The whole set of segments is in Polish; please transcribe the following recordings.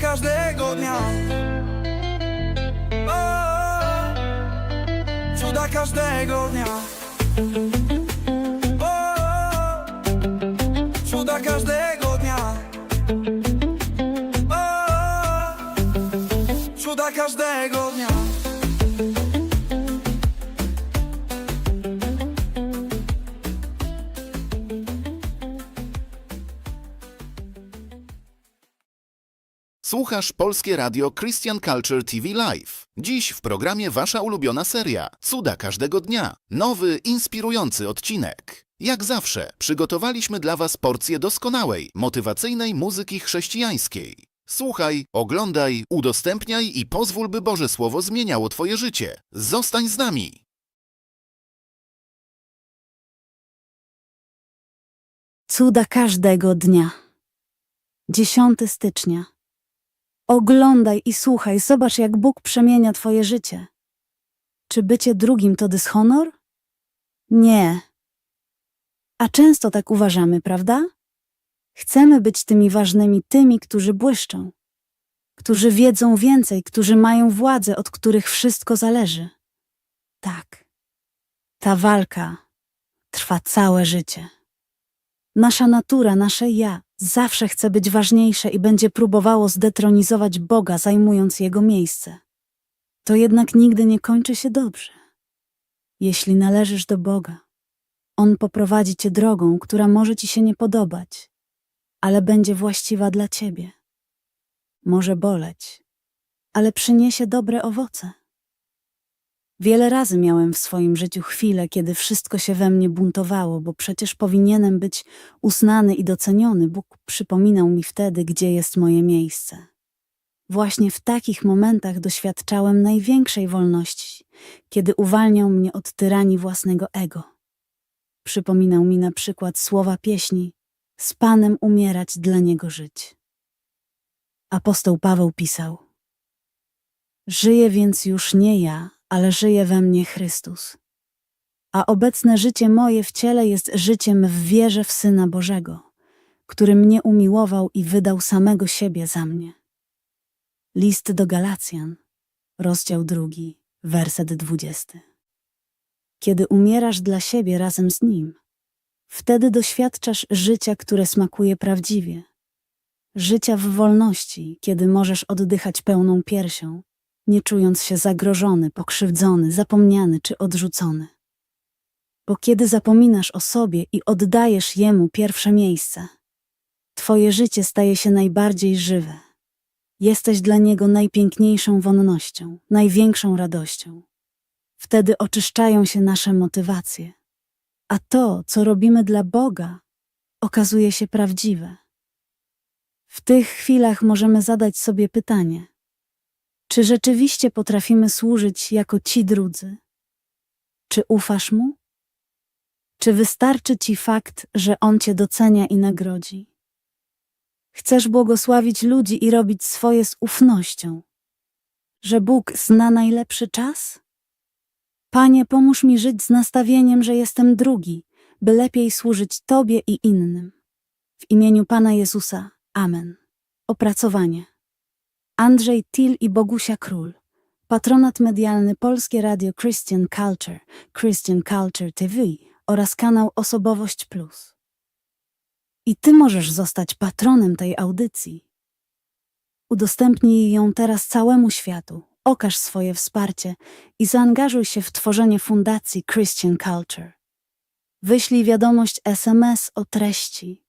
Każdego dnia. O, Cuda każdego dnia. O, Cuda każdego dnia. O, Cuda każdego Słuchasz Polskie Radio Christian Culture TV Live. Dziś w programie Wasza ulubiona seria Cuda każdego dnia. Nowy, inspirujący odcinek. Jak zawsze, przygotowaliśmy dla Was porcję doskonałej, motywacyjnej muzyki chrześcijańskiej. Słuchaj, oglądaj, udostępniaj i pozwól, by Boże Słowo zmieniało Twoje życie. Zostań z nami! Cuda każdego dnia. 10 stycznia. Oglądaj i słuchaj, zobacz, jak Bóg przemienia Twoje życie. Czy bycie drugim to dyshonor? Nie. A często tak uważamy, prawda? Chcemy być tymi ważnymi, tymi, którzy błyszczą, którzy wiedzą więcej, którzy mają władzę, od których wszystko zależy. Tak. Ta walka trwa całe życie. Nasza natura, nasze ja zawsze chce być ważniejsze i będzie próbowało zdetronizować Boga, zajmując jego miejsce. To jednak nigdy nie kończy się dobrze. Jeśli należysz do Boga, On poprowadzi cię drogą, która może ci się nie podobać, ale będzie właściwa dla ciebie. Może boleć, ale przyniesie dobre owoce. Wiele razy miałem w swoim życiu chwile, kiedy wszystko się we mnie buntowało, bo przecież powinienem być uznany i doceniony. Bóg przypominał mi wtedy, gdzie jest moje miejsce. Właśnie w takich momentach doświadczałem największej wolności, kiedy uwalniał mnie od tyranii własnego ego. Przypominał mi na przykład słowa pieśni: Z Panem umierać, dla Niego żyć. Apostoł Paweł pisał: Żyję więc już nie ja, ale żyje we mnie Chrystus. A obecne życie moje w ciele jest życiem w wierze w Syna Bożego, który mnie umiłował i wydał samego siebie za mnie. List do Galacjan, rozdział drugi, werset dwudziesty. Kiedy umierasz dla siebie razem z Nim, wtedy doświadczasz życia, które smakuje prawdziwie. Życia w wolności, kiedy możesz oddychać pełną piersią, nie czując się zagrożony, pokrzywdzony, zapomniany czy odrzucony. Bo kiedy zapominasz o sobie i oddajesz Jemu pierwsze miejsce, Twoje życie staje się najbardziej żywe. Jesteś dla Niego najpiękniejszą wonnością, największą radością. Wtedy oczyszczają się nasze motywacje, a to, co robimy dla Boga, okazuje się prawdziwe. W tych chwilach możemy zadać sobie pytanie – czy rzeczywiście potrafimy służyć jako ci drudzy? Czy ufasz mu? Czy wystarczy ci fakt, że on cię docenia i nagrodzi? Chcesz błogosławić ludzi i robić swoje z ufnością, że Bóg zna najlepszy czas? Panie, pomóż mi żyć z nastawieniem, że jestem drugi, by lepiej służyć Tobie i innym. W imieniu Pana Jezusa. Amen. Opracowanie. Andrzej Til i Bogusia Król. Patronat medialny Polskie Radio Christian Culture, Christian Culture TV oraz kanał Osobowość Plus. I Ty możesz zostać patronem tej audycji. Udostępnij ją teraz całemu światu, okaż swoje wsparcie i zaangażuj się w tworzenie fundacji Christian Culture. Wyślij wiadomość SMS o treści.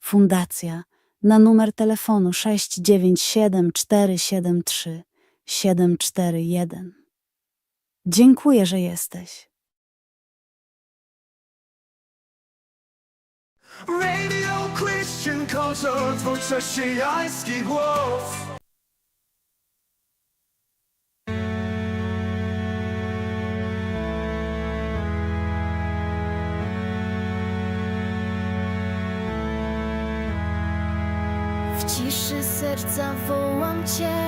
Fundacja – na numer telefonu 697 473 741. Dziękuję, że jesteś. Radio Christian Culture, twój chrześcijański głos W ciszy serca wołam Cię.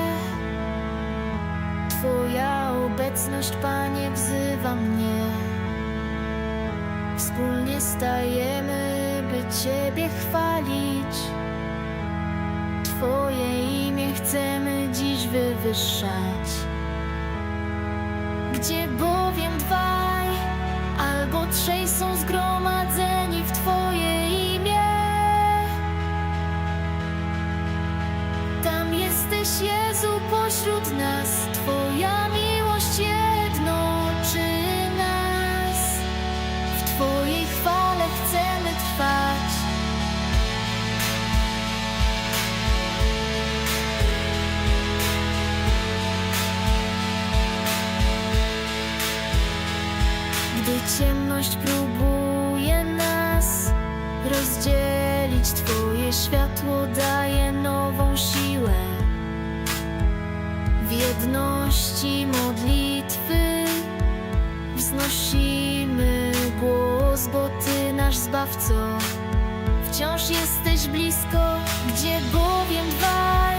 Twoja obecność, Panie, wzywa mnie. Wspólnie stajemy, by Ciebie chwalić. Twoje imię chcemy dziś wywyższać. Gdzie bowiem dwaj albo trzej są zgromadzeni w Twoje nas, Twoja miłość jednoczy nas. W Twojej chwale chcemy trwać. Gdy ciemność próbuje nas rozdzielić, Twoje światło daje nową jedności modlitwy. Wznosimy głos, bo Ty nasz Zbawco. Wciąż jesteś blisko, gdzie bowiem dwaj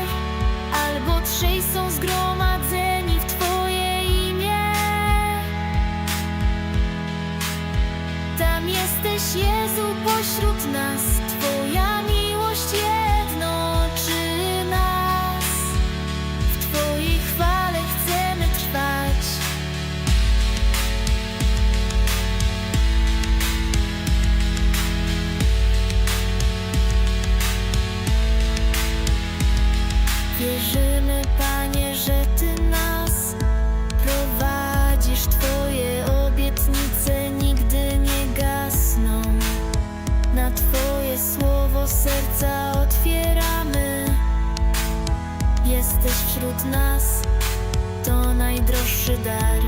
albo trzej są zgromadzeni w Twoje imię. Tam jesteś Jezu pośród nas, Twoja Nas, to najdroższy dar.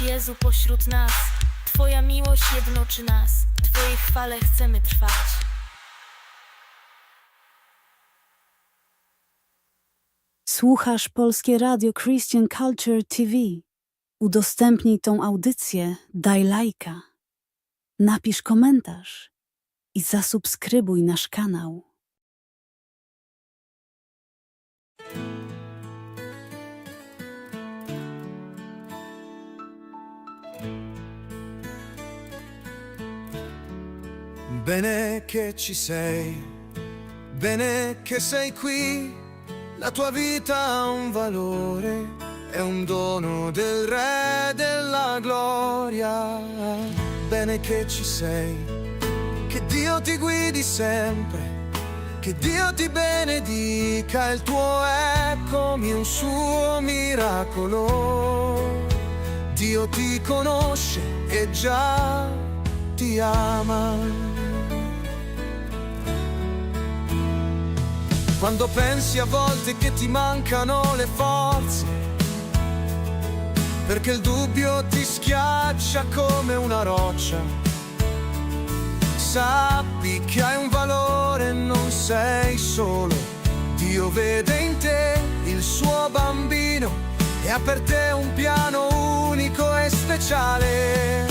Jezu pośród nas. Twoja miłość jednoczy nas, Twojej chwale chcemy trwać. Słuchasz Polskie Radio Christian Culture TV. Udostępnij tą audycję, daj lajka. Napisz komentarz i zasubskrybuj nasz kanał. Bene che ci sei, bene che sei qui, la tua vita ha un valore, è un dono del Re della gloria. Bene che ci sei, che Dio ti guidi sempre, che Dio ti benedica, il tuo è come un suo miracolo. Dio ti conosce e già ti ama. Quando pensi a volte che ti mancano le forze, perché il dubbio ti schiaccia come una roccia, sappi che hai un valore, non sei solo. Dio vede in te il suo bambino e ha per te un piano unico e speciale.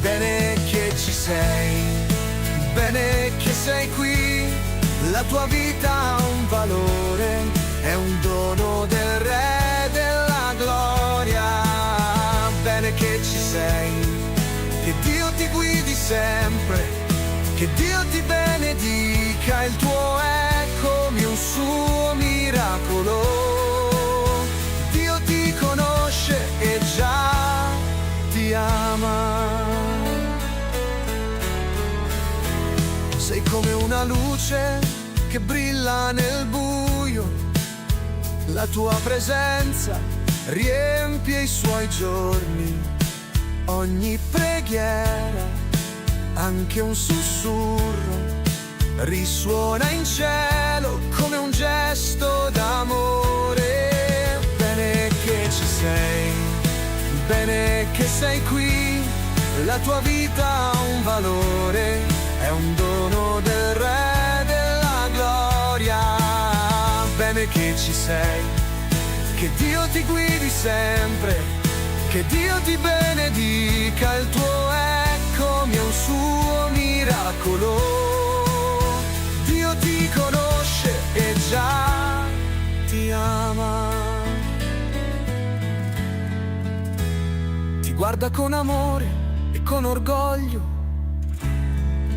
Bene che ci sei, bene che sei qui, la tua vita ha un valore, è un dono del Re della gloria. Bene che ci sei, che Dio ti guidi sempre, che Dio ti benedica, il tuo è come un suo miracolo. Dio ti conosce e già ti ama. Sei come una luce che brilla nel buio, la tua presenza riempie i suoi giorni, ogni preghiera, anche un sussurro, risuona in cielo come un gesto d'amore. Bene che ci sei, bene che sei qui, la tua vita ha un valore, è un dono che ci sei, che Dio ti guidi sempre, che Dio ti benedica, il tuo è come un suo miracolo. Dio ti conosce e già ti ama. Ti guarda con amore e con orgoglio.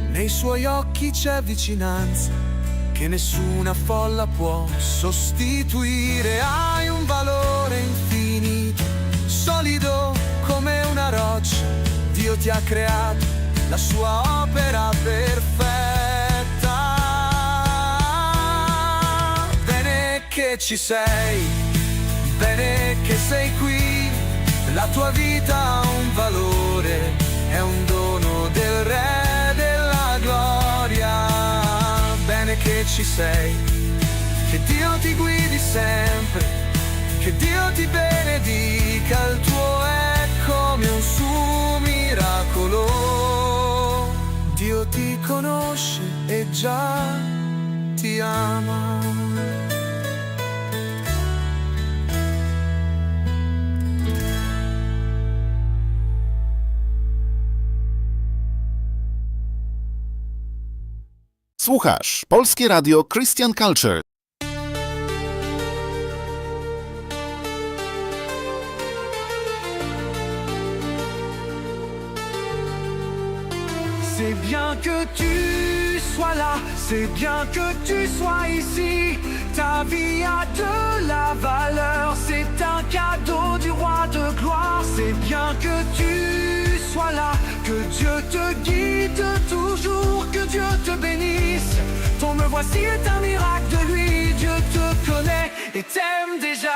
Nei suoi occhi c'è vicinanza che nessuna folla può sostituire. Hai un valore infinito, solido come una roccia. Dio ti ha creato la sua opera perfetta. Bene che ci sei, bene che sei qui. La tua vita ha un valore, è un dono del Re Bene che ci sei, che Dio ti guidi sempre, che Dio ti benedica, il tuo è come un suo miracolo. Dio ti conosce e già ti ama. Polskie Radio Christian Culture. C'est bien que tu sois là, c'est bien que tu sois ici. Ta vie a de la valeur, c'est un cadeau du roi de gloire. C'est bien que tu sois là, que Dieu te guide toujours, que Dieu te bénisse. Ton me voici est un miracle de lui, Dieu te connaît et t'aime déjà.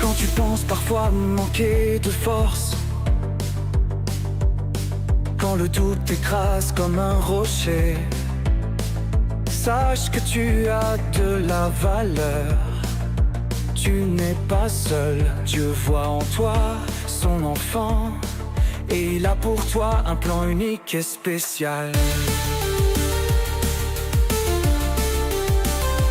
Quand tu penses parfois manquer de force Quand le doute t'écrase comme un rocher Sache que tu as de la valeur. Tu n'es pas seul Dieu voit en toi son enfant. Et il a pour toi un plan unique et spécial.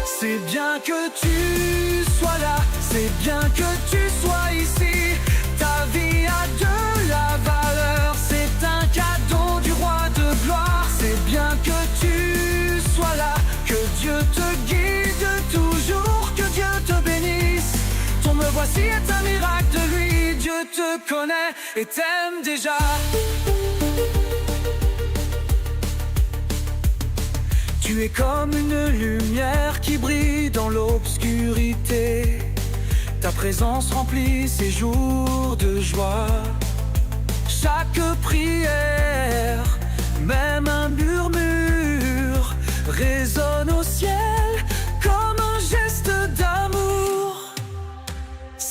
C'est bien que tu sois là, c'est bien que tu sois ici. Ta vie a de Voici est un miracle de lui, Dieu te connaît et t'aime déjà. Tu es comme une lumière qui brille dans l'obscurité. Ta présence remplit ces jours de joie. Chaque prière, même un murmure, résonne au ciel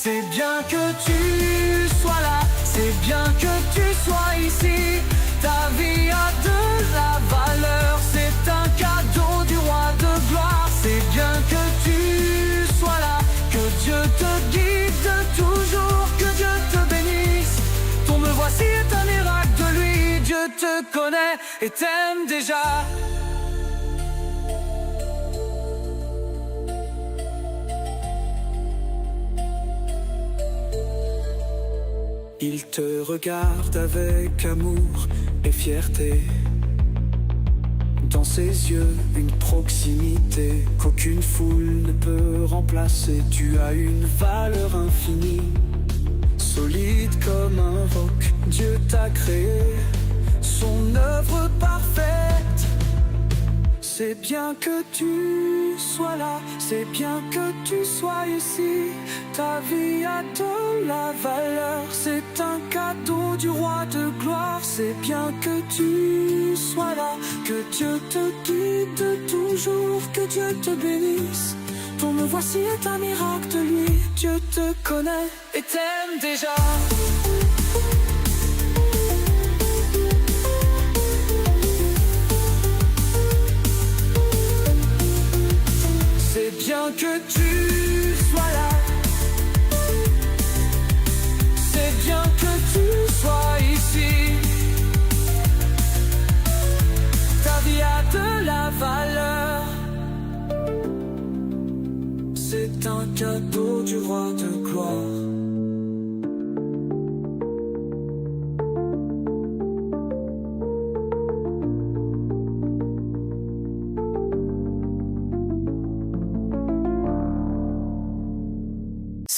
C'est bien que tu sois là, c'est bien que tu sois ici. Ta vie a de la valeur, c'est un cadeau du roi de gloire. C'est bien que tu sois là, que Dieu te guide toujours, que Dieu te bénisse. Ton me voici est un miracle de lui, Dieu te connaît et t'aime déjà. Il te regarde avec amour et fierté. Dans ses yeux une proximité qu'aucune foule ne peut remplacer. Tu as une valeur infinie, solide comme un roc. Dieu t'a créé, son œuvre parfaite. C'est bien que tu sois là, c'est bien que tu sois ici. Ta vie a de la valeur, c'est un cadeau du roi de gloire. C'est bien que tu sois là, que Dieu te guide toujours, que Dieu te bénisse. Ton me voici est un miracle de lui. Dieu te connaît et t'aime déjà. C'est bien que tu sois là. C'est bien que tu sois ici. Ta vie a de la valeur. C'est un cadeau du roi de gloire.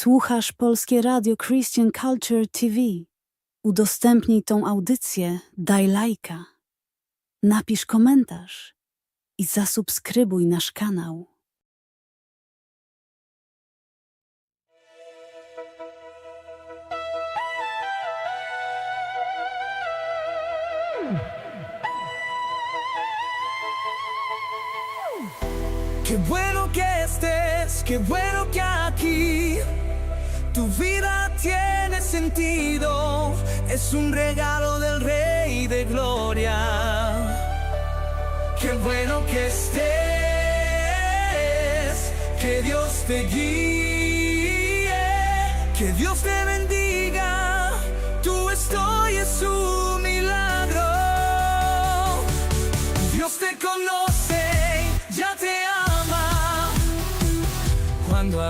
Słuchasz Polskie Radio Christian Culture TV. Udostępnij tą audycję, daj lajka. Napisz komentarz i zasubskrybuj nasz kanał. Qué bueno que estés, qué bueno Es un regalo del Rey de Gloria. Qué bueno que estés, que Dios te guíe, que Dios te bendiga.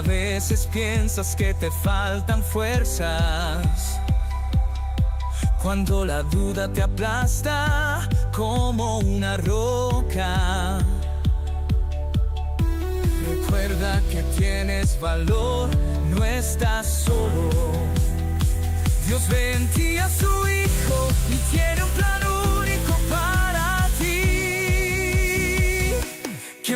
Veces piensas que te faltan fuerzas. Cuando la duda te aplasta como una roca. Recuerda que tienes valor, no estás solo. Dios ti a su Hijo y tiene un plan único para ti. Que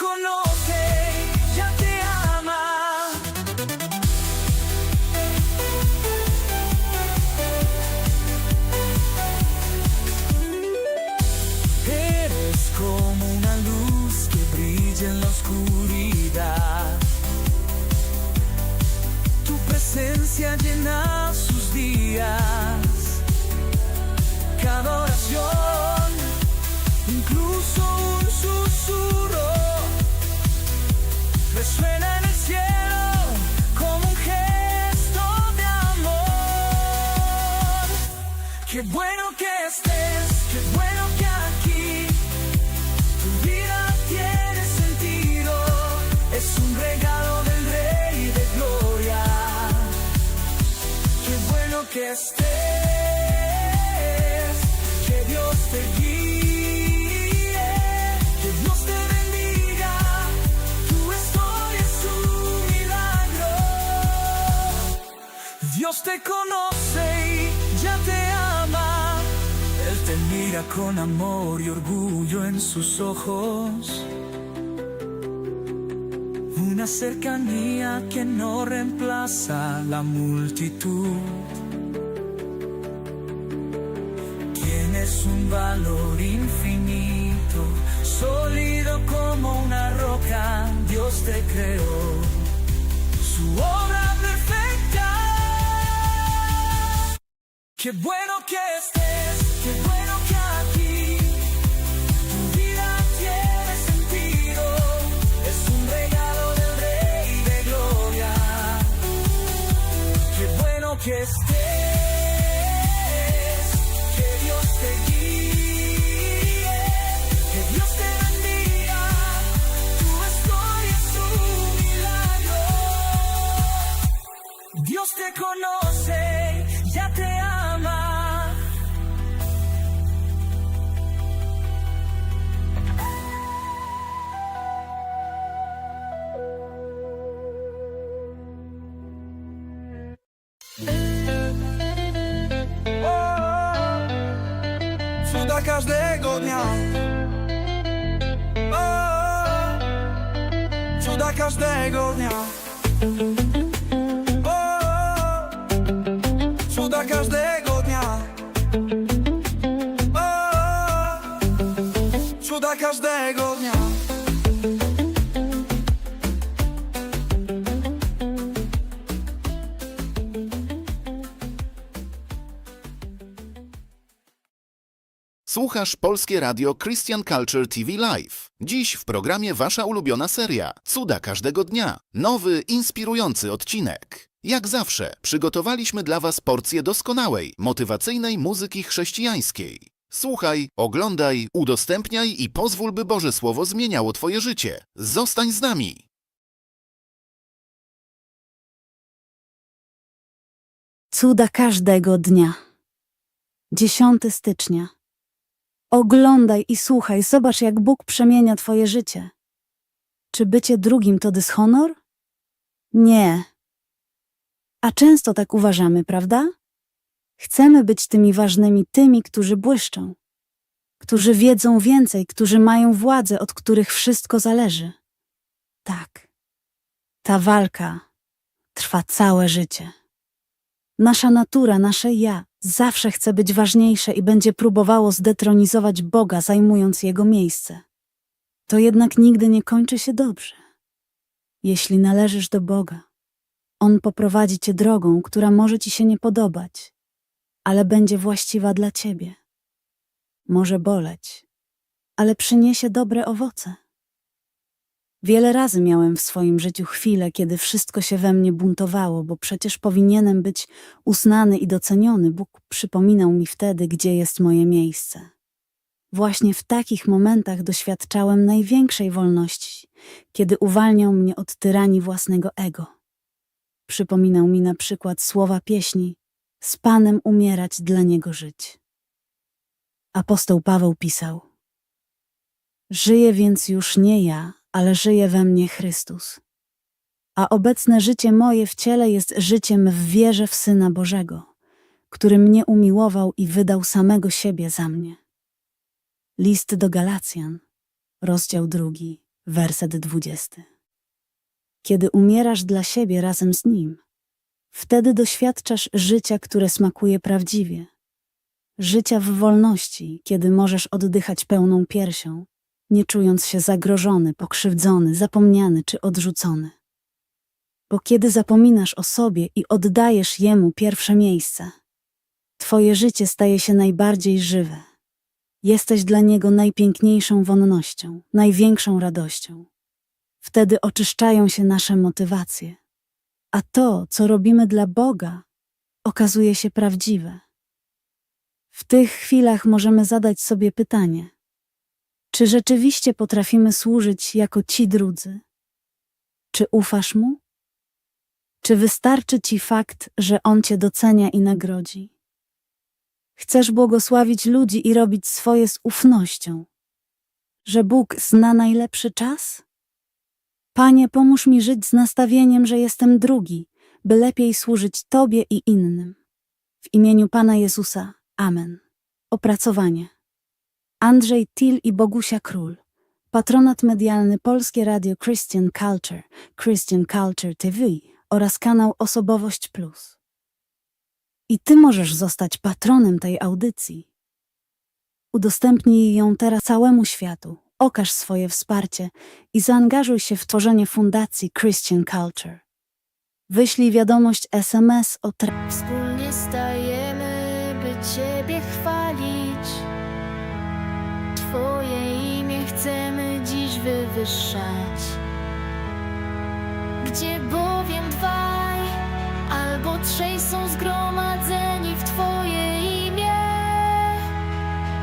conoce, ya te ama. Eres como una luz que brilla en la oscuridad. Tu presencia llena sus días. Cada oración, incluso un susurro, resuena en el cielo como un gesto de amor. Qué bueno te conoce y ya te ama. Él te mira con amor y orgullo en sus ojos. Una cercanía que no reemplaza la multitud. Tienes un valor infinito, sólido como una roca. Dios te creó. Su obra Qué bueno que estés, qué bueno que aquí tu vida tiene sentido. Es un regalo del Rey de Gloria. Qué bueno que estés, que Dios te guíe, que Dios te bendiga. Tu historia es un milagro. Dios te conoce. Każdego dnia Słuchasz Polskie Radio Christian Culture TV Live. Dziś w programie Wasza ulubiona seria Cuda każdego dnia. Nowy, inspirujący odcinek. Jak zawsze przygotowaliśmy dla Was porcję doskonałej, motywacyjnej muzyki chrześcijańskiej. Słuchaj, oglądaj, udostępniaj i pozwól, by Boże Słowo zmieniało Twoje życie. Zostań z nami! Cuda każdego dnia. 10 stycznia. Oglądaj i słuchaj, zobacz, jak Bóg przemienia Twoje życie. Czy bycie drugim to dyshonor? Nie. A często tak uważamy, prawda? Chcemy być tymi ważnymi, tymi, którzy błyszczą, którzy wiedzą więcej, którzy mają władzę, od których wszystko zależy. Tak. Ta walka trwa całe życie. Nasza natura, nasze ja zawsze chce być ważniejsze i będzie próbowało zdetronizować Boga, zajmując Jego miejsce. To jednak nigdy nie kończy się dobrze. Jeśli należysz do Boga, On poprowadzi cię drogą, która może ci się nie podobać, ale będzie właściwa dla ciebie. Może boleć, ale przyniesie dobre owoce. Wiele razy miałem w swoim życiu chwile, kiedy wszystko się we mnie buntowało, bo przecież powinienem być uznany i doceniony. Bóg przypominał mi wtedy, gdzie jest moje miejsce. Właśnie w takich momentach doświadczałem największej wolności, kiedy uwalniał mnie od tyranii własnego ego. Przypominał mi na przykład słowa pieśni: Z Panem umierać, dla Niego żyć. Apostoł Paweł pisał: Żyję więc już nie ja, ale żyje we mnie Chrystus. A obecne życie moje w ciele jest życiem w wierze w Syna Bożego, który mnie umiłował i wydał samego siebie za mnie. List do Galacjan, rozdział drugi, werset dwudziesty. Kiedy umierasz dla siebie razem z Nim, wtedy doświadczasz życia, które smakuje prawdziwie. Życia w wolności, kiedy możesz oddychać pełną piersią, nie czując się zagrożony, pokrzywdzony, zapomniany czy odrzucony. Bo kiedy zapominasz o sobie i oddajesz Jemu pierwsze miejsce, Twoje życie staje się najbardziej żywe. Jesteś dla Niego najpiękniejszą wonnością, największą radością. Wtedy oczyszczają się nasze motywacje, a to, co robimy dla Boga, okazuje się prawdziwe. W tych chwilach możemy zadać sobie pytanie – czy rzeczywiście potrafimy służyć jako ci drudzy? Czy ufasz mu? Czy wystarczy ci fakt, że on cię docenia i nagrodzi? Chcesz błogosławić ludzi i robić swoje z ufnością, że Bóg zna najlepszy czas? Panie, pomóż mi żyć z nastawieniem, że jestem drugi, by lepiej służyć Tobie i innym. W imieniu Pana Jezusa. Amen. Opracowanie. Andrzej Til i Bogusia Król. Patronat medialny Polskie Radio Christian Culture, Christian Culture TV oraz kanał Osobowość Plus. I Ty możesz zostać patronem tej audycji. Udostępnij ją teraz całemu światu, okaż swoje wsparcie i zaangażuj się w tworzenie fundacji Christian Culture. Wyślij wiadomość SMS o tre- Wspólnie stajemy, by Ciebie chwalić. Twoje imię chcemy dziś wywyższać. Gdzie bowiem dwaj albo trzej są zgromadzeni.